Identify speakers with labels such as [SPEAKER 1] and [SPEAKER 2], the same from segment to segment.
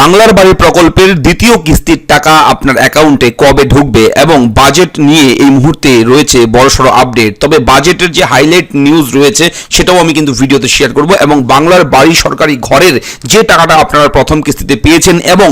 [SPEAKER 1] বাংলার বাড়ি প্রকল্পের দ্বিতীয় কিস্তির টাকা আপনার অ্যাকাউন্টে কবে ঢুকবে এবং বাজেট নিয়ে এই মুহূর্তে রয়েছে বড়সড় আপডেট। তবে বাজেটের যে হাইলাইট নিউজ রয়েছে, সেটাও আমি কিন্তু ভিডিওতে শেয়ার করব এবং বাংলার বাড়ি সরকারি ঘরের যে টাকাটা আপনারা প্রথম কিস্তিতে পেয়েছেন এবং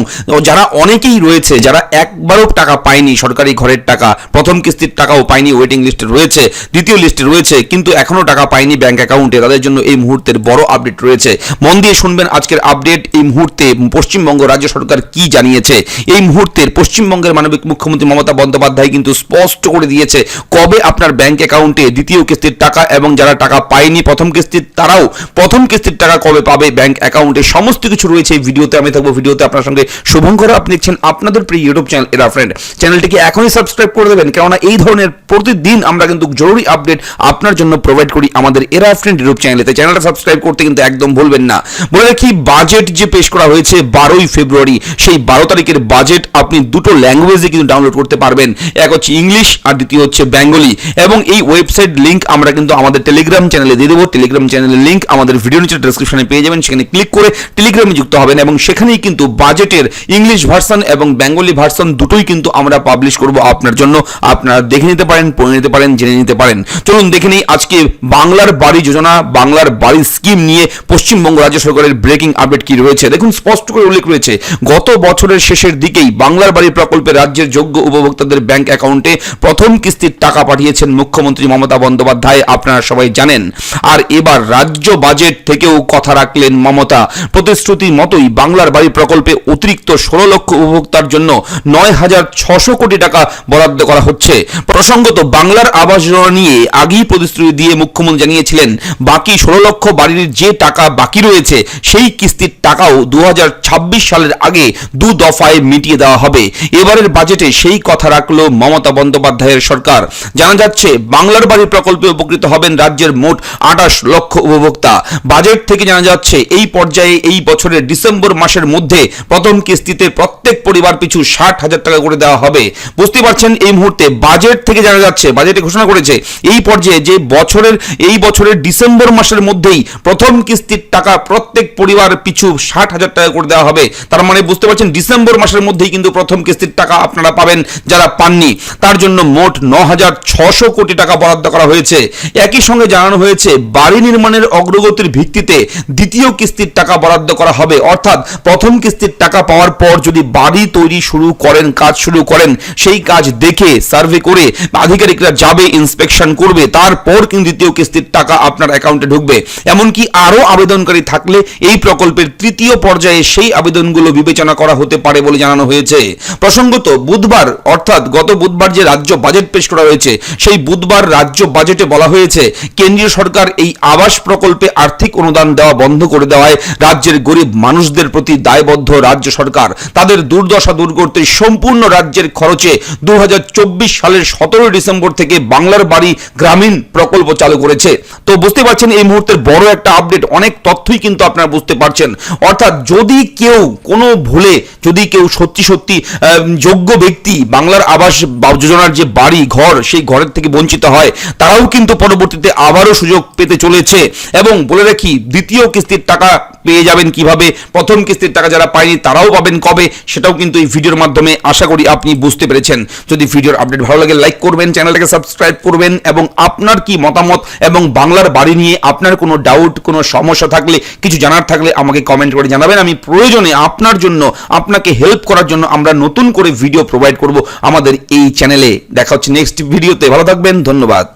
[SPEAKER 1] যারা অনেকেই রয়েছে, যারা একবারও টাকা পায়নি, সরকারি ঘরের টাকা, প্রথম কিস্তির টাকাও পায়নি ওয়েটিং লিস্টে রয়েছে, দ্বিতীয় লিস্টে রয়েছে, কিন্তু এখনও টাকা পায়নি ব্যাংক অ্যাকাউন্টে তাদের জন্য এই মুহূর্তের বড় আপডেট রয়েছে। মন দিয়ে শুনবেন আজকের আপডেট এই মুহূর্তে পশ্চিমবঙ্গ রাজ্য সরকার কি জানিয়েছে? এই মুহূর্তের পশ্চিমবঙ্গের মানবিক মুখ্যমন্ত্রী মমতা বন্দ্যোপাধ্যায় কিন্তু স্পষ্ট করে দিয়েছে, কবে আপনার ব্যাংক অ্যাকাউন্টে দ্বিতীয় কিস্তির টাকা এবং যারা টাকা পায়নি প্রথম কিস্তির, তারাও প্রথম কিস্তির টাকা কবে পাবে ব্যাংক অ্যাকাউন্টে? সমস্ত কিছু রয়েছে এই ভিডিওতে, আমি থাকব ভিডিওতে আপনার সঙ্গে শুভঙ্কর আপনি দেখছেন আপনাদের প্রিয় ইউটিউব চ্যানেল এরা ফ্রেন্ড চ্যানেলটিকে এখনই সাবস্ক্রাইব করে দেবেন, কেননা এই ধরনের প্রতিদিন আমরা কিন্তু জরুরি আপডেট আপনার জন্য প্রোভাইড করি আমাদের এরা ফ্রেন্ড ইউটিউব চ্যানেলে চ্যানেলটা সাবস্ক্রাইব করতে কিন্তু একদম ভুলবেন না। বলে রাখি বাজেট যে পেশ করা হয়েছে, বারোই ফেব্রুয়ারি, সেই বারো তারিখের বাজেট আপনি দুটো ল্যাঙ্গুয়েজে কিন্তু ডাউনলোড করতে পারবেন। এক হচ্ছে ইংলিশ, আর দ্বিতীয় হচ্ছে বেঙ্গলি। এবং এই ওয়েবসাইট লিংক আমরা কিন্তু আমাদের টেলিগ্রাম চ্যানেলে দিয়ে দেবো। টেলিগ্রাম চ্যানেলের লিংক আমাদের ভিডিও নিচে ডেসক্রিপশনে পেয়ে যাবেন। সেখানে ক্লিক করে টেলিগ্রামে যুক্ত হবেন এবং সেখানেই কিন্তু বাজেটের ইংলিশ ভার্সন এবং বেঙ্গলি ভার্সন দুটোই কিন্তু আমরা পাবলিশ করব আপনার জন্য। আপনারা দেখে নিতে পারেন, পড়ে নিতে পারেন, জেনে নিতে পারেন। চলুন দেখে নিই আজকে বাংলার বাড়ি যোজনা, বাংলার বাড়ি স্কিম নিয়ে পশ্চিমবঙ্গ রাজ্য সরকারের ব্রেকিং আপডেট কি রয়েছে। দেখুন, স্পষ্ট করে উল্লেখ রয়েছে। গত বছরের শেষের দিকেই বাংলার বাড়ি প্রকল্পে রাজ্যের যোগ্য উপভোক্তাদের ব্যাংক অ্যাকাউন্টে প্রথম কিস্তির টাকা পাঠিয়েছেন মুখ্যমন্ত্রী মমতা বন্দ্যোপাধ্যায়, আপনারা সবাই জানেন। আর এবার রাজ্য বাজেট থেকেও কথা রাখলেন মমতা। প্রতিশ্রুতি মতোই বাংলার বাড়ি প্রকল্পে অতিরিক্ত ষোলো লক্ষ উপভোক্তার জন্য নয় হাজার ছশো কোটি টাকা বরাদ্দ করা হচ্ছে। প্রসঙ্গত, বাংলার আবাস যোজনা নিয়ে আগেই প্রতিশ্রুতি দিয়ে মুখ্যমন্ত্রী জানিয়েছিলেন, বাকি ষোলো লক্ষ বাড়ির যে টাকা বাকি রয়েছে, সেই কিস্তির টাকাও দু হাজার ছাব্বিশ সালের আগে দু দফায় মিটিয়ে দেওয়া হবে। এবারের বাজেটে সেই কথা রাখল মমতা বন্দ্যোপাধ্যায়ের সরকার। জানা যাচ্ছে, বাংলার বাড়ি প্রকল্পে উপকৃত হবেন রাজ্যের মোট আঠাশ লক্ষ উপভোক্তা। বাজেট থেকে জানা যাচ্ছে, এই পর্যায়ে এই বছরের ডিসেম্বর মাসের মধ্যে প্রথম কিস্তিতে প্রত্যেক পরিবার পিছু ষাট হাজার টাকা করে দেওয়া হবে। বুঝতে পারছেন, এই মুহূর্তে বাজেট থেকে জানা যাচ্ছে বাজেটে ঘোষণা করেছে, এই পর্যায়ে যে বছরের, এই বছরের ডিসেম্বর মাসের মধ্যেই প্রথম কিস্তির টাকা প্রত্যেক পরিবার পিছু ষাট হাজার টাকা করে দেওয়া হবে। তার মানে বুঝতে পারছেন, ডিসেম্বর মাসের মধ্যেই কিন্তু প্রথম কিস্তির টাকা আপনারা পাবেন যারা পাননি। তার জন্য মোট ন হাজার ছশো কোটি টাকা বরাদ্দ করা হয়েছে। একই সঙ্গে জানানো হয়েছে, বাড়ি নির্মাণের অগ্রগতির ভিত্তিতে দ্বিতীয় কিস্তির টাকা বরাদ্দ করা হবে। অর্থাৎ প্রথম কিস্তির টাকা পাওয়ার পর যদি বাড়ি তৈরি শুরু করেন, কাজ শুরু করেন, সেই কাজ দেখে, সার্ভে করে আধিকারিকরা যাবে, ইন্সপেকশন করবে, তারপর কিন্তু দ্বিতীয় কিস্তির টাকা আপনার অ্যাকাউন্টে ঢুকবে। এমনকি আরও আবেদনকারী থাকলে এই প্রকল্পের তৃতীয় পর্যায়ে সেই আবেদনগুলো বিবেচনা করা হতে পারে বলে জানানো হয়েছে। প্রসঙ্গত, বুধবার, অর্থাৎ গত বুধবার যে রাজ্য বাজেট পেশ করা হয়েছে সেই বুধবার রাজ্য বাজেটে বলা হয়েছে, কেন্দ্রীয় সরকার এই আবাস প্রকল্পে আর্থিক অনুদান দেওয়া বন্ধ করে দেওয়ায় রাজ্যের গরিব মানুষদের প্রতি দায়বদ্ধ রাজ্য সরকার। তাদের দুর্দশা দূর করতে সম্পূর্ণ রাজ্যের খরচে দু হাজার চব্বিশ সালের সতেরোই ডিসেম্বর থেকে বাংলার বাড়ি গ্রামীণ প্রকল্প চালু করেছে। তো বুঝতে পারছেন, এই মুহূর্তের বড় একটা আপডেট, অনেক তথ্যই কিন্তু আপনারা বুঝতে পারছেন। অর্থাৎ যদি কেউ কোনো ভুলে যদি কেউ সত্যি সত্যি যোগ্য ব্যক্তি, বাংলার আবাস যোজনার যে বাড়ি, ঘর, সেই ঘরের থেকে বঞ্চিত হয়, তারাও কিন্তু পরবর্তীতে আবারও সুযোগ পেতে চলেছে। এবং বলে রাখি, দ্বিতীয় কিস্তির টাকা পেয়ে যাবেন কীভাবে? প্রথম কিস্তির টাকা যারা পায়নি তারাও পাবেন কবে? সেটাও কিন্তু এই ভিডিওর মাধ্যমে আশা করি আপনি বুঝতে পেরেছেন। যদি ভিডিওর আপডেট ভালো লাগে লাইক করবেন, চ্যানেলটাকে সাবস্ক্রাইব করবেন এবং আপনার কি মতামত এবং বাংলার বাড়ি নিয়ে আপনার কোনো ডাউট কোনো সমস্যা থাকলে, কিছু জানার থাকলে আমাকে কমেন্ট করে জানাবেন। আমি প্রয়োজনে আপনার জন্য, আপনাকে হেল্প করার জন্য আমরা নতুন করে ভিডিও প্রোভাইড করব আমাদের এই চ্যানেলে দেখা হচ্ছে নেক্সট ভিডিওতে ভালো থাকবেন, ধন্যবাদ।